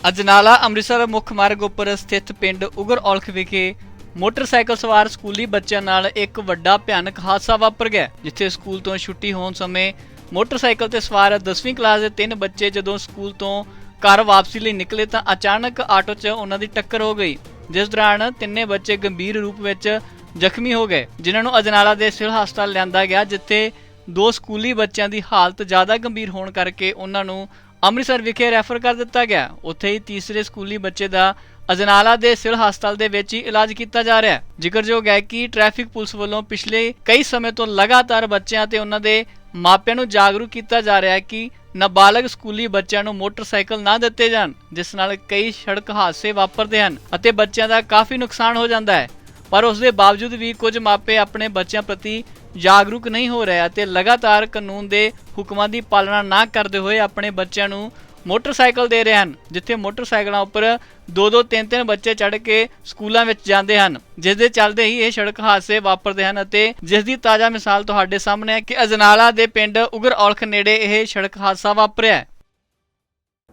ਅਜਨਾਲਾ ਅੰਮ੍ਰਿਤਸਰ ਮੁੱਖ ਮਾਰਗ ਉੱਪਰ ਸਥਿਤ ਪਿੰਡ ਉਗਰ ਔਲਖ ਵਿਖੇ ਮੋਟਰਸਾਈਕਲ ਸਵਾਰ ਸਕੂਲੀ ਬੱਚਿਆਂ ਨਾਲ ਇੱਕ ਵੱਡਾ ਭਿਆਨਕ ਹਾਦਸਾ ਵਾਪਰ ਗਿਆ, ਜਿੱਥੇ ਸਕੂਲ ਤੋਂ ਛੁੱਟੀ ਹੋਣ ਸਮੇਂ ਮੋਟਰਸਾਈਕਲ ਤੇ ਸਵਾਰ 10ਵੀਂ ਕਲਾਸ ਦੇ ਤਿੰਨ ਬੱਚੇ ਜਦੋਂ ਸਕੂਲ ਤੋਂ ਘਰ ਵਾਪਸੀ ਲਈ ਨਿਕਲੇ ਤਾਂ ਅਚਾਨਕ ਆਟੋ 'ਚ ਉਹਨਾਂ ਦੀ ਟੱਕਰ ਹੋ ਗਈ, ਜਿਸ ਦੌਰਾਨ ਤਿੰਨੇ ਬੱਚੇ ਗੰਭੀਰ ਰੂਪ ਵਿੱਚ ਜ਼ਖਮੀ ਹੋ ਗਏ, ਜਿਨ੍ਹਾਂ ਨੂੰ ਅਜਨਾਲਾ ਦੇ ਸਿਵਲ ਹਸਪਤਾਲ ਲਿਆਂਦਾ ਗਿਆ, ਜਿੱਥੇ ਦੋ ਸਕੂਲੀ ਬੱਚਿਆਂ ਦੀ ਹਾਲਤ ਜ਼ਿਆਦਾ ਗੰਭੀਰ ਹੋਣ ਕਰਕੇ ਉਹਨਾਂ ਨੂੰ ਅੰਮ੍ਰਿਤਸਰ ਵਿਖੇ ਰੈਫਰ ਕਰ ਦਿੱਤਾ ਗਿਆ। ਉੱਥੇ ਹੀ ਤੀਸਰੇ ਸਕੂਲੀ ਬੱਚੇ ਦਾ ਅਜਨਾਲਾ ਦੇ ਸਿਵਲ ਹਸਪਤਾਲ ਦੇ ਵਿੱਚ ਹੀ ਇਲਾਜ ਕੀਤਾ ਜਾ ਰਿਹਾ ਹੈ। ਜ਼ਿਕਰਯੋਗ ਹੈ ਕਿ ਟ੍ਰੈਫਿਕ ਪੁਲਿਸ ਵੱਲੋਂ ਪਿਛਲੇ ਕਈ ਸਮੇਂ ਤੋਂ ਲਗਾਤਾਰ ਬੱਚਿਆਂ ਤੇ ਉਹਨਾਂ ਦੇ ਮਾਪਿਆਂ ਨੂੰ ਜਾਗਰੂਕ ਕੀਤਾ ਜਾ ਰਿਹਾ ਹੈ ਕਿ ਨਾਬਾਲਗ ਸਕੂਲੀ ਬੱਚਿਆਂ ਨੂੰ ਮੋਟਰਸਾਈਕਲ ਨਾ ਦਿੱਤੇ ਜਾਣ, ਜਿਸ ਨਾਲ ਕਈ ਸੜਕ ਹਾਦਸੇ ਵਾਪਰਦੇ ਹਨ ਅਤੇ ਬੱਚਿਆਂ ਦਾ ਕਾਫੀ ਨੁਕਸਾਨ ਹੋ ਜਾਂਦਾ ਹੈ। ਪਰ ਉਸ ਦੇ ਬਾਵਜੂਦ ਵੀ ਕੁਝ ਮਾਪੇ ਆਪਣੇ ਬੱਚਿਆਂ ਪ੍ਰਤੀ ਜਾਗਰੂਕ ਨਹੀਂ ਹੋ ਰਹੇ ਅਤੇ ਲਗਾਤਾਰ ਕਾਨੂੰਨ ਦੇ ਹੁਕਮਾਂ ਦੀ ਪਾਲਣਾ ਨਾ ਕਰਦੇ ਹੋਏ ਆਪਣੇ ਬੱਚਿਆਂ ਨੂੰ ਮੋਟਰਸਾਈਕਲ ਦੇ ਰਹੇ ਹਨ ਜਿੱਥੇ ਮੋਟਰਸਾਈਕਲਾਂ ਉੱਪਰ ਦੋ ਦੋ ਤਿੰਨ ਤਿੰਨ ਬੱਚੇ ਚੜ੍ਹ ਕੇ ਸਕੂਲਾਂ ਵਿੱਚ ਜਾਂਦੇ ਹਨ ਜਿਸ ਦੇ ਚੱਲਦੇ ਹੀ ਇਹ ਸੜਕ ਹਾਦਸੇ ਵਾਪਰਦੇ ਹਨ ਅਤੇ ਜਿਸ ਦੀ ਤਾਜ਼ਾ ਮਿਸਾਲ ਤੁਹਾਡੇ ਸਾਹਮਣੇ ਹੈ ਕਿ ਅਜਨਾਲਾ ਦੇ ਪਿੰਡ ਉਗਰ ਔਲਖ ਨੇੜੇ ਇਹ ਸੜਕ ਹਾਦਸਾ ਵਾਪਰਿਆ ਹੈ।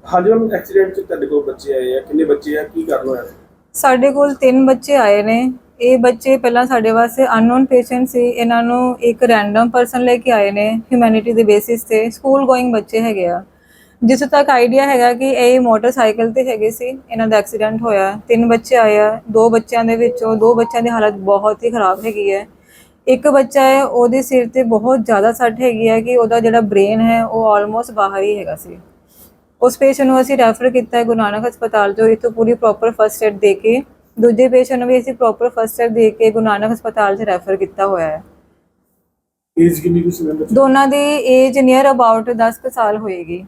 ਹਾਂਜੀ ਮੈਮ ਐਕਸੀਡੈਂਟ ਚ ਤੁਹਾਡੇ ਕੋਲ ਬੱਚੇ ਆਏ ਆ ਕਿੰਨੇ ਬੱਚੇ ਆ ਕੀ ਕਰਨ ਹੋਇਆ? ਸਾਡੇ ਕੋਲ ਤਿੰਨ ਬੱਚੇ ਆਏ ਨੇ ਇਹ ਬੱਚੇ ਪਹਿਲਾਂ ਸਾਡੇ ਵਾਸਤੇ ਅਨਨੋਨ ਪੇਸ਼ੈਂਟ ਸੀ। ਇਹਨਾਂ ਨੂੰ ਇੱਕ ਰੈਂਡਮ ਪਰਸਨ ਲੈ ਕੇ ਆਏ ਨੇ ਹਿਊਮੈਨਿਟੀ ਦੇ ਬੇਸਿਸ ਤੇ। ਸਕੂਲ ਗੋਇੰਗ ਬੱਚੇ ਹੈਗੇ ਆ। ਜਿਸ ਤੱਕ ਆਈਡੀਆ ਹੈਗਾ ਕਿ ਇਹ ਮੋਟਰਸਾਈਕਲ ਤੇ ਹੈਗੇ ਸੀ, ਇਹਨਾਂ ਦਾ ਐਕਸੀਡੈਂਟ ਹੋਇਆ। ਤਿੰਨ ਬੱਚੇ ਆਏ ਆ। ਦੋ ਬੱਚਿਆਂ ਦੇ ਵਿੱਚੋਂ, ਦੋ ਬੱਚਿਆਂ ਦੀ ਹਾਲਤ ਬਹੁਤ ਹੀ ਖਰਾਬ ਹੈਗੀ ਹੈ। ਇੱਕ ਬੱਚਾ ਹੈ, ਉਹਦੇ ਸਿਰ ਤੇ ਬਹੁਤ ਜ਼ਿਆਦਾ ਸੱਟ ਹੈਗੀ ਹੈ ਕਿ ਉਹਦਾ ਜਿਹੜਾ ਬ੍ਰੇਨ ਹੈ, ਉਹ ਆਲਮੋਸਟ ਬਾਹਰ ਹੀ ਹੈਗਾ ਸੀ। ਉਸ ਪੇਸ਼ੈਂਟ ਨੂੰ ਅਸੀਂ ਰੈਫਰ ਕੀਤਾ ਹੈ ਗੁਰੂ ਨਾਨਕ ਹਸਪਤਾਲ ਤੋਂ ਇੱਥੋਂ ਪੂਰੀ ਪ੍ਰੋਪਰ ਫਸਟ ਏਡ ਦੇ ਕੇ ਦੂਜੇ ਪੇਸ਼ੈਂਟ ਨੂੰ ਵੀ ਅਸੀਂ ਪ੍ਰੋਪਰ ਫਸਟ ਏਡ ਦੇ ਕੇ ਗੁਰੂ ਨਾਨਕ ਹਸਪਤਾਲ 'ਚ ਰੈਫਰ ਕੀਤਾ ਹੋਇਆ ਹੈ। ਏਜ ਕਿੰਨੀ ਕੁ ਸੀ ਬੱਚੇ ਦੋਨਾਂ ਦੀ ਏਜ ਨੀਅਰ ਅਬਾਊਟ 10 ਕੁ ਸਾਲ ਹੋਏਗੀ।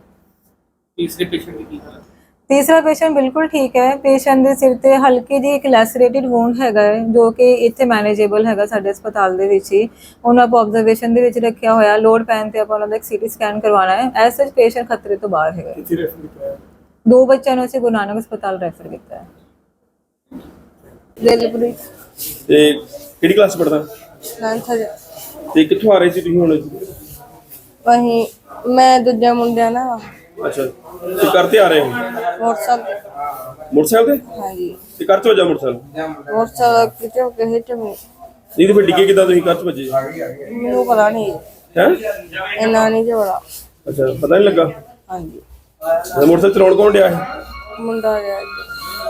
ਤੀਸਰੇ ਪੇਸ਼ੈਂਟ ਦੀ ਕੀ ਹਾਲਤ? ਤੀਸਰਾ ਪੇਸ਼ੈਂਟ ਬਿਲਕੁਲ ਠੀਕ ਹੈ। ਪੇਸ਼ੈਂਟ ਦੇ ਸਿਰ ਤੇ ਹਲਕੀ ਜਿਹੀ ਇੱਕ ਲੈਸਰੇਟਿਡ ਵੂੰਡ ਹੈਗਾ ਹੈ ਜੋ ਕਿ ਇੱਥੇ ਮੈਨੇਜੇਬਲ ਹੈਗਾ ਸਾਡੇ ਹਸਪਤਾਲ ਦੇ ਵਿੱਚ ਹੀ। ਉਹਨਾਂ ਆਪਾਂ ਆਬਜ਼ਰਵੇਸ਼ਨ ਦੇ ਵਿੱਚ ਰੱਖਿਆ ਹੋਇਆ ਲੋਡ ਪੈਣ ਤੇ ਆਪਾਂ ਉਹਨਾਂ ਦਾ ਇੱਕ ਸੀਟੀ ਸਕੈਨ ਕਰਵਾਉਣਾ ਹੈ। ਐਸ ਸੱਚ ਪੇਸ਼ੈਂਟ ਖਤਰੇ ਤੋਂ ਬਾਹਰ ਹੈਗਾ ਹੈ। ਕਿੱਥੇ ਰੈਫਰ ਕੀਤਾ ਹੈ ਦੋ ਬੱਚਿਆਂ ਨੂੰ ਅਸੀਂ ਗੁਰੂ ਨਾਨਕ ਹਸਪਤਾਲ ਰੈਫਰ ਕੀਤਾ ਹੈ। ਦਿਲਪ੍ਰੀਤ ਤੇ ਕਿਹੜੀ ਕਲਾਸ ਪੜਦਾ ਨਾਨਥ ਤੇ ਕਿੱਥੋਂ ਆ ਰਹੇ ਸੀ ਤੁਸੀਂ ਹੁਣ? ਵਹੀਂ ਮੈਂ ਦੂਜਾ ਮੁੰਡਿਆ ਨਾ। ਅੱਛਾ। ਤੇ ਕਰਤੇ ਆ ਰਹੇ ਹੋ? ਮੋਟਰਸਾਈਕਲ ਮੋਟਰਸਾਈਕਲ ਤੇ? ਹਾਂਜੀ। ਤੇ ਕਰ ਚ ਵਜਾ ਮੋਟਰਸਾਈਕਲ? ਮੋਟਰਸਾਈਕਲ ਕਿਤੇ ਕਿਸੇ ਚ ਵੀ ਨਹੀਂ ਤੇ ਫਿਰ ਡਿੱਗੇ ਕਿਦਾਂ ਤੁਸੀਂ ਕਰ ਚ ਵੱਜੇ? ਮੈਨੂੰ ਪਤਾ ਨਹੀਂ। ਹੈ? ਇੰਨਾ ਨਹੀਂ ਜੋੜਾ ਅੱਛਾ ਪਤਾ ਨਹੀਂ ਲੱਗਾ? ਹਾਂਜੀ। ਤੇ ਮੋਟਰਸਾਈਕਲ ਚਲਾਉਣ ਕੌਣ ਡਿਆ ਹੈ ਮੁੰਡਾ ਗਿਆ।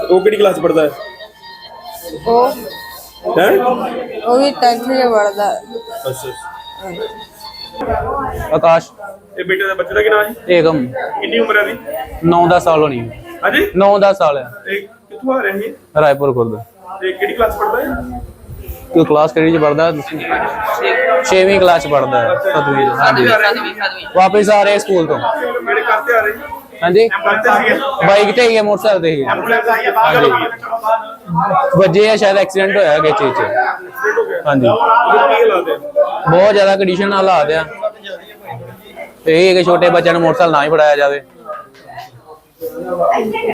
ਉਹ ਕਿਹੜੀ ਕਲਾਸ ਪੜਦਾ ਹੈ? ਉਹ ਹੈ? ਉਹ ਵੀ ਟੈਂਥ ਚ ਪੜਦਾ ਅੱਛਾ ਆਕਾਸ਼। ਇਹ ਬੇਟੇ ਦਾ ਬੱਚੇ ਦਾ ਕੀ ਨਾਮ ਹੈ ਏਕਮ। ਕਿੰਨੀ ਉਮਰ ਹੈ ਦੀ 9-10 ਸਾਲ ਹੋਣੀ ਹਾਂਜੀ? 9-10 ਸਾਲ ਹੈ। ਤੇ ਕਿੱਥੋਂ ਆ ਰਹੇ ਸੀ ਰਾਏਪੁਰ ਖੁਰਦ। ਤੇ ਕਿਹੜੀ ਕਲਾਸ ਪੜਦਾ ਹੈ ਤੂੰ ਕਲਾਸ ਕਿਹੜੀ ਚ ਪੜਦਾ ਤੁਸੀਂ? 6ਵੀਂ ਕਲਾਸ ਚ ਪੜਦਾ ਹੈ ਸਤਵੀਂ ਚ ਹਾਂਜੀ। ਵਾਪਸ ਆ ਰਹੇ ਸਕੂਲ ਤੋਂ। ਕਿਹੜੇ ਕਰਤੇ ਆ ਰਹੇ ਸੀ ਹਾਂਜੀ। ਬਾਈਕ ਤੇ ਹੀ ਹੈ ਮੋਟਰਸਾਈਕਲ ਤੇ ਹੀ ਹੈ ਐਂਬੂਲੈਂਸ ਆਈ ਹੈ ਹਾਂਜੀ ਵੱਜੇ ਆ ਸ਼ਾਇਦ ਐਕਸੀਡੈਂਟ ਹੋਇਆ ਕਿਸੇ ਚੀਜ਼ ਚ। ਹਾਂਜੀ। ਬਹੁਤ ਜ਼ਿਆਦਾ ਕੰਡੀਸ਼ਨ ਨਾਲ ਹਾਲਾਤ ਆ। ਤੇ ਇਹ ਹੈ ਕਿ ਛੋਟੇ ਬੱਚਿਆਂ ਨੂੰ ਮੋਟਰਸਾਈਕਲ ਨਾ ਹੀ ਫੜਾਇਆ ਜਾਵੇ।